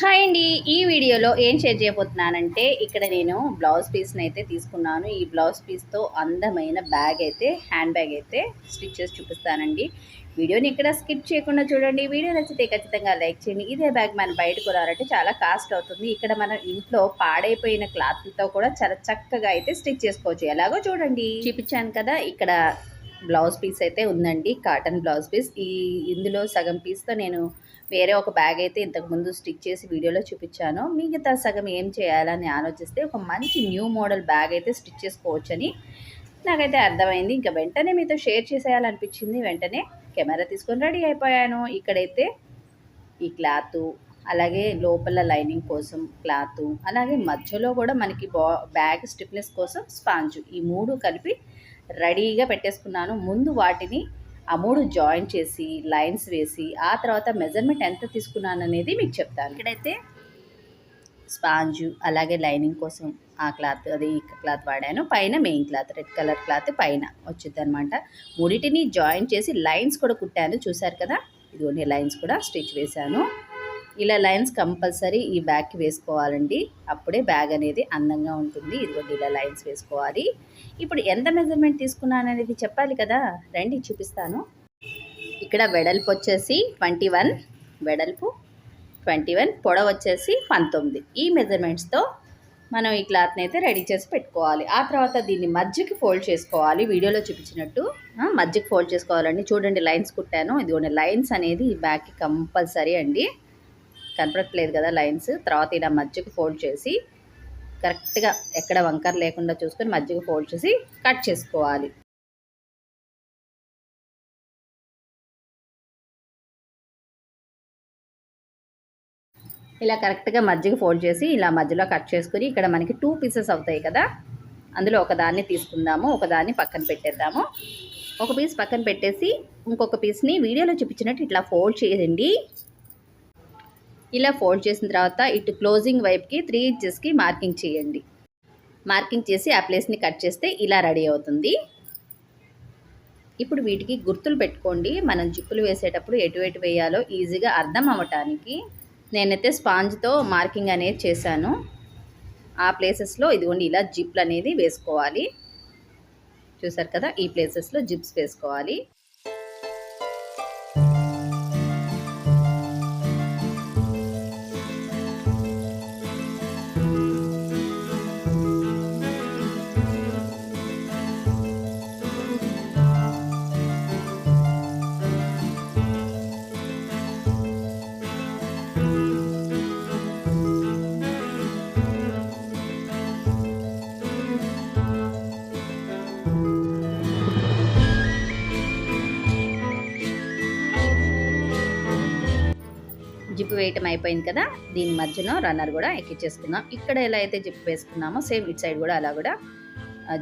Hi అండి. ఈ వీడియోలో ఏం షేర్ చేయబోతున్నానంటే ఇక్కడ నేను బ్లౌజ్ పీస్ని అయితే తీసుకున్నాను. ఈ బ్లౌజ్ పీస్తో అందమైన బ్యాగ్ అయితే హ్యాండ్ బ్యాగ్ అయితే స్టిచ్ చేసి చూపిస్తానండి. వీడియోని ఇక్కడ స్కిప్ చేయకుండా చూడండి. వీడియో నచ్చితే ఖచ్చితంగా లైక్ చేయండి. ఇదే బ్యాగ్ మనం బయట కొనాలంటే చాలా కాస్ట్ అవుతుంది. ఇక్కడ మనం ఇంట్లో పాడైపోయిన క్లాత్లతో కూడా చాలా చక్కగా అయితే స్టిచ్ చేసుకోవచ్చు. ఎలాగో చూడండి. చూపించాను కదా ఇక్కడ బ్లౌజ్ పీస్ అయితే ఉందండి. Cotton blouse piece. ఈ ఇందులో సగం పీస్తో నేను వేరే ఒక బ్యాగ్ అయితే ఇంతకుముందు స్టిక్ చేసి వీడియోలో చూపించాను. మిగతా సగం ఏం చేయాలని ఆలోచిస్తే ఒక మంచి న్యూ మోడల్ బ్యాగ్ అయితే స్టిచ్ చేసుకోవచ్చని నాకైతే అర్థమైంది. ఇంకా వెంటనే మీతో షేర్ చేసేయాలనిపించింది. వెంటనే కెమెరా తీసుకొని రెడీ అయిపోయాను. ఇక్కడైతే ఈ క్లాత్ అలాగే లోపల లైనింగ్ కోసం క్లాత్ అలాగే మధ్యలో కూడా మనకి బా బ్యాగ్ స్టిఫ్నెస్ కోసం స్పాంజ్ ఈ మూడు కలిపి రెడీగా పెట్టేసుకున్నాను. ముందు వాటిని ఆ మూడు జాయిన్ చేసి లైన్స్ వేసి ఆ తర్వాత మెజర్మెంట్ ఎంత తీసుకున్నాను అనేది మీకు చెప్తాను. ఇక్కడైతే స్పాంజు అలాగే లైనింగ్ కోసం ఆ క్లాత్ అది ఈ క్లాత్ వాడాను. పైన main cloth red colour cloth పైన వచ్చింది అనమాట మూడింటిని జాయిన్ చేసి లైన్స్ కూడా కుట్టాను. చూసారు కదా? ఇదిగోండి లైన్స్ కూడా స్టిచ్ వేశాను. ఇలా లైన్స్ కంపల్సరీ ఈ బ్యాగ్కి వేసుకోవాలండి. అప్పుడే బ్యాగ్ అనేది అందంగా ఉంటుంది. ఇదిగోండి ఇలా లైన్స్ వేసుకోవాలి. ఇప్పుడు ఎంత మెజర్మెంట్ తీసుకున్నాను అనేది చెప్పాలి కదా? రండి చూపిస్తాను. ఇక్కడ వెడల్పు వచ్చేసి ట్వంటీ వన్ వెడల్పు ట్వంటీ వన్ పొడవు వచ్చేసి పంతొమ్మిది. ఈ మెజర్మెంట్స్తో మనం ఈ క్లాత్ని అయితే రెడీ చేసి పెట్టుకోవాలి. ఆ తర్వాత దీన్ని మధ్యకి ఫోల్డ్ చేసుకోవాలి. వీడియోలో చూపించినట్టు ఆ, మధ్యకి ఫోల్డ్ చేసుకోవాలండి. చూడండి లైన్స్ కుట్టాను. ఇదిగోండి లైన్స్ అనేది ఈ బ్యాగ్కి కంపల్సరీ అండి. కనపడట్లేదు కదా లైన్స్. తర్వాత ఇలా మధ్యకు ఫోల్డ్ చేసి కరెక్ట్గా ఎక్కడ వంకర లేకుండా చూసుకొని మధ్యకు ఫోల్డ్ చేసి కట్ చేసుకోవాలి. ఇలా కరెక్ట్గా మధ్యకి ఫోల్డ్ చేసి ఇలా మధ్యలో కట్ చేసుకుని ఇక్కడ మనకి టూ పీసెస్ అవుతాయి కదా. అందులో ఒకదాన్ని తీసుకుందాము ఒకదాన్ని పక్కన పెట్టేద్దాము. ఒక పీస్ పక్కన పెట్టేసి ఇంకొక పీస్ని వీడియోలో చూపించినట్టు ఇట్లా ఫోల్డ్ చేయండి. ఇలా ఫోల్డ్ చేసిన తర్వాత ఇటు క్లోజింగ్ వైపుకి త్రీ ఇంచెస్కి మార్కింగ్ చేయండి. మార్కింగ్ చేసి ఆ ప్లేస్ని కట్ చేస్తే ఇలా రెడీ అవుతుంది. ఇప్పుడు వీటికి గుర్తులు పెట్టుకోండి. మనం జిప్పులు వేసేటప్పుడు ఎటు ఎటు వేయాలో ఈజీగా అర్థం అవ్వటానికి నేనైతే స్పాంజ్తో మార్కింగ్ అనేది చేశాను. ఆ ప్లేసెస్లో ఇదిగోండి ఇలా జిప్లు అనేది వేసుకోవాలి. చూసారు కదా? ఈ ప్లేసెస్లో జిప్స్ వేసుకోవాలి. జిప్ వేయటం అయిపోయింది కదా దీని మధ్యలో రన్నర్ కూడా ఎక్కించేసుకుందాం ఇక్కడ ఎలా అయితే జిప్ వేసుకున్నామో సేమ్ ఇటు సైడ్ కూడా అలా కూడా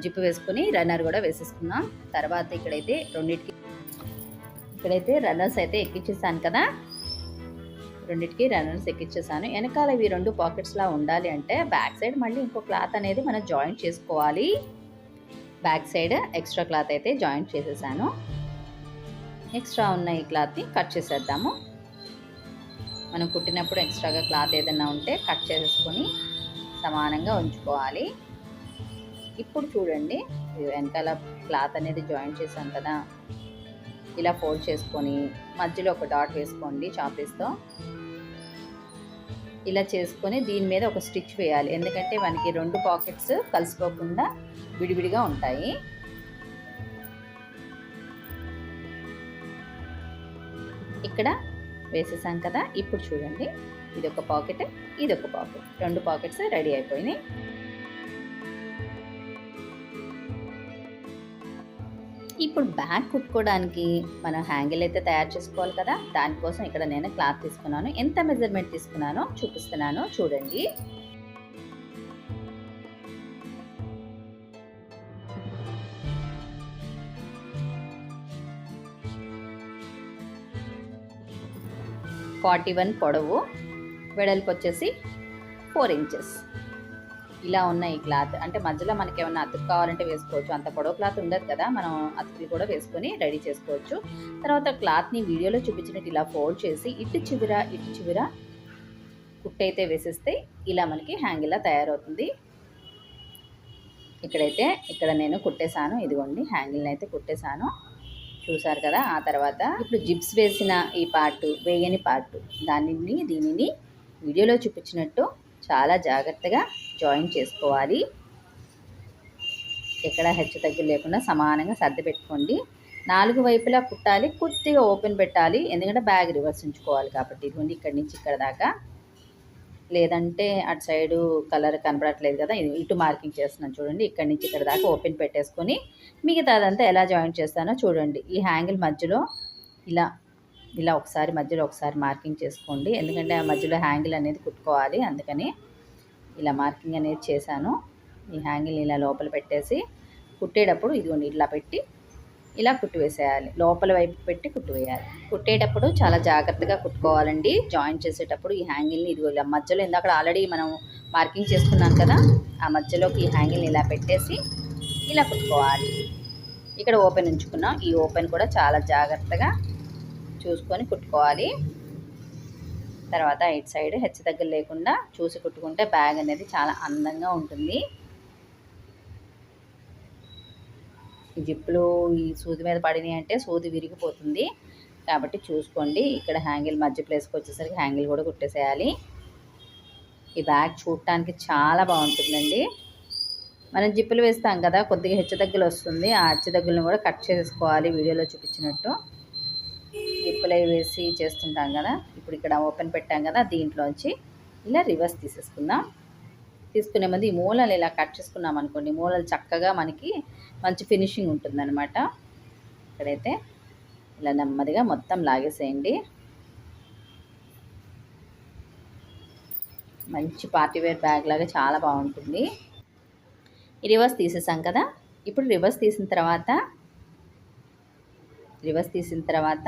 జిప్ వేసుకుని రన్నర్ కూడా వేసేసుకుందాం. తర్వాత ఇక్కడైతే రెండింటికి ఇక్కడైతే రన్నర్స్ అయితే ఎక్కించేసాను కదా. రెండింటికి రన్నర్స్ ఎక్కించేసాను వెనకాల ఇవి రెండు పాకెట్స్లా ఉండాలి అంటే బ్యాక్ సైడ్ మళ్ళీ ఇంకో క్లాత్ అనేది మనం జాయింట్ చేసుకోవాలి. బ్యాక్ సైడ్ ఎక్స్ట్రా క్లాత్ అయితే జాయింట్ చేసేసాను. ఎక్స్ట్రా ఉన్న ఈ క్లాత్ని కట్ చేసేద్దాము. మనం కుట్టినప్పుడు ఎక్స్ట్రాగా క్లాత్ ఏదైనా ఉంటే కట్ చేసేసుకొని సమానంగా ఉంచుకోవాలి. ఇప్పుడు చూడండి వెనకాల క్లాత్ అనేది జాయింట్ చేసాం కదా. ఇలా ఫోల్డ్ చేసుకొని మధ్యలో ఒక డాట్ వేసుకోండి చాపీస్తో. ఇలా చేసుకొని దీని మీద ఒక స్టిచ్ వేయాలి. ఎందుకంటే మనకి రెండు పాకెట్స్ కలిసిపోకుండా విడివిడిగా ఉంటాయి. ఇక్కడ వేసేసాం కదా. ఇప్పుడు చూడండి. ఇది ఒక పాకెట్ ఇది ఒక పాకెట్. రెండు పాకెట్స్ రెడీ అయిపోయినాయి. ఇప్పుడు బ్యాగ్ కుట్టుకోవడానికి మనం హ్యాంగిల్ అయితే తయారు చేసుకోవాలి కదా. దానికోసం ఇక్కడ నేను క్లాత్ తీసుకున్నాను. ఎంత మెజర్మెంట్ తీసుకున్నానో చూపిస్తున్నాను. చూడండి. ఫార్టీ వన్ పొడవు. వెడల్పు వచ్చేసి ఫోర్ ఇంచెస్. ఇలా ఉన్న ఈ క్లాత్. అంటే మధ్యలో మనకి ఏమైనా అతుకు కావాలంటే వేసుకోవచ్చు. అంత పొడవు క్లాత్ ఉండదు కదా. మనం అతుకులు కూడా వేసుకొని రెడీ చేసుకోవచ్చు. తర్వాత క్లాత్ని వీడియోలో చూపించినట్టు ఇలా ఫోల్డ్ చేసి ఇటు చివర ఇటు చివర కుట్టయితే వేసేస్తే ఇలా మనకి హ్యాంగ్ తయారవుతుంది. ఇక్కడైతే ఇక్కడ నేను కుట్టేశాను. ఇదిగోండి హ్యాంగిల్ని అయితే కుట్టేశాను. చూసారు కదా ఆ తర్వాత ఇప్పుడు జిప్స్ వేసిన ఈ పార్ట్ వేయని పార్ట్ దానిని దీనిని వీడియోలో చూపించినట్టు చాలా జాగ్రత్తగా జాయిన్ చేసుకోవాలి. ఎక్కడ హెచ్చు తగ్గులు లేకుండా సమానంగా సర్ది పెట్టుకోండి. నాలుగు వైపులా కుట్టాలి కొద్దిగా ఓపెన్ పెట్టాలి. ఎందుకంటే బ్యాగ్ రివర్స్ ఉంచుకోవాలి కాబట్టి. ఇదిగోండి ఇక్కడి నుంచి ఇక్కడ దాకా. లేదంటే అటు సైడు కలర్ కనపడట్లేదు కదా ఇటు మార్కింగ్ చేస్తున్నాను చూడండి. ఇక్కడి నుంచి ఇక్కడ దాకా ఓపెన్ పెట్టేసుకొని మిగతా అదంతా ఎలా జాయిన్ చేస్తానో చూడండి. ఈ హ్యాంగిల్ మధ్యలో ఇలా ఇలా ఒకసారి మధ్యలో ఒకసారి మార్కింగ్ చేసుకోండి. ఎందుకంటే ఆ మధ్యలో హ్యాంగిల్ అనేది కుట్టుకోవాలి. అందుకని ఇలా మార్కింగ్ అనేది చేశాను. ఈ హ్యాంగిల్ ఇలా లోపల పెట్టేసి కుట్టేటప్పుడు ఇదిగోండి ఇట్లా పెట్టి ఇలా కుట్టు వేసేయాలి లోపల వైపు పెట్టి కుట్టు వేయాలి కుట్టేటప్పుడు చాలా జాగ్రత్తగా కుట్టుకోవాలండి. జాయిన్ చేసేటప్పుడు ఈ హ్యాంగిల్ని ఇదిగో ఇలా మధ్యలో ఇందాక ఆల్రెడీ మనం మార్కింగ్ చేసుకున్నాం కదా ఆ మధ్యలోకి ఈ హ్యాంగిల్ని ఇలా పెట్టేసి ఇలా కుట్టుకోవాలి. ఇక్కడ ఓపెన్ ఉంచుకున్నాం. ఈ ఓపెన్ కూడా చాలా జాగ్రత్తగా చూసుకొని కుట్టుకోవాలి. తర్వాత ఇటు సైడ్ హెచ్చు దగ్గర లేకుండా చూసి కుట్టుకుంటే బ్యాగ్ అనేది చాలా అందంగా ఉంటుంది. ఈ జిప్పులు ఈ సూది మీద పడినాయి అంటే సూది విరిగిపోతుంది. కాబట్టి చూసుకోండి ఇక్కడ హ్యాంగిల్ మధ్య ప్లేస్కి వచ్చేసరికి హ్యాంగిల్ కూడా కుట్టేసేయాలి. ఈ బ్యాగ్ చూడటానికి చాలా బాగుంటుందండి. మనం జిప్పులు వేస్తాం కదా కొద్దిగా హెచ్చు దగ్గర వస్తుంది. ఆ హెచ్చదగ్గులను కూడా కట్ చేసుకోవాలి వీడియోలో చూపించినట్టు. జిప్పులు వేసి చేస్తుంటాం కదా ఇప్పుడు ఇక్కడ ఓపెన్ పెట్టాం కదా దీంట్లోంచి. ఇలా రివర్స్ తీసేసుకుందాం. తీసుకునే ముందు ఈ మూలలు ఇలా కట్ చేసుకున్నాం అనుకోండి మూలలు చక్కగా మనకి మంచి ఫినిషింగ్ ఉంటుందన్నమాట. ఇక్కడైతే ఇలా నెమ్మదిగా మొత్తం లాగేసేయండి. మంచి పార్టీవేర్ బ్యాగ్ లాగా చాలా బాగుంటుంది. ఈ రివర్స్ తీసేసాం కదా ఇప్పుడు రివర్స్ తీసిన తర్వాత రివర్స్ తీసిన తర్వాత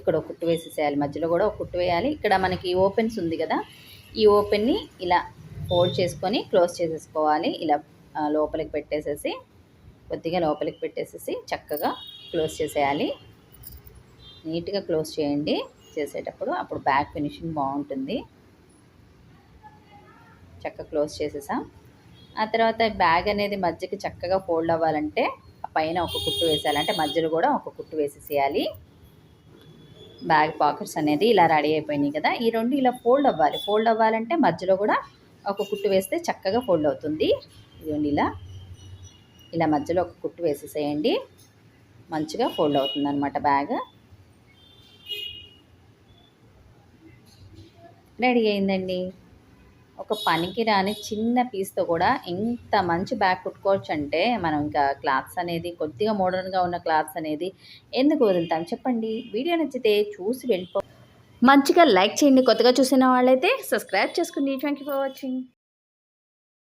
ఇక్కడ ఒక కుట్టు వేసేసేయాలి. మధ్యలో కూడా ఒక కుట్టు వేయాలి. ఇక్కడ మనకి ఓపెన్స్ ఉంది కదా. ఈ ఓపెన్ని ఇలా ఫోల్డ్ చేసుకొని క్లోజ్ చేసేసుకోవాలి. ఇలా లోపలికి పెట్టేసేసి కొద్దిగా లోపలికి పెట్టేసేసి చక్కగా క్లోజ్ చేసేయాలి. నీట్గా క్లోజ్ చేయండి. చేసేటప్పుడు అప్పుడు బ్యాక్ ఫినిషింగ్ బాగుంటుంది. చక్కగా క్లోజ్ చేసేసాం. ఆ తర్వాత బ్యాగ్ అనేది మధ్యకి చక్కగా ఫోల్డ్ అవ్వాలంటే ఆ పైన ఒక కుట్టు వేసేయాలి. అంటే మధ్యలో కూడా ఒక కుట్టు వేసేసేయాలి. బ్యాగ్ పాకెట్స్ అనేది ఇలా రెడీ అయిపోయినాయి కదా. ఈ రెండు ఇలా ఫోల్డ్ అవ్వాలి. ఫోల్డ్ అవ్వాలంటే మధ్యలో కూడా ఒక కుట్టు వేస్తే చక్కగా ఫోల్డ్ అవుతుంది. ఇదిగోండి ఇలా. ఇలా మధ్యలో ఒక కుట్టు వేసేసేయండి. మంచిగా ఫోల్డ్ అవుతుంది అనమాట బ్యాగ్. రెడీ అయిందండి. ఒక పనికిరాని చిన్న పీస్తో కూడా ఇంత మంచి బ్యాగ్ కుట్టుకోవచ్చు అంటే మనం ఇంకా క్లాత్స్ అనేది కొద్దిగా మోడర్న్గా ఉన్న క్లాత్స్ అనేది ఎందుకు వదులుతాం? చెప్పండి. వీడియో నచ్చితే చూసి వెళ్ళిపో. మంచిగా లైక్ చేయండి. కొత్తగా చూసిన వాళ్ళైతే సబ్స్క్రైబ్ చేసుకోండి థ్యాంక్ యూ ఫర్ వాచింగ్.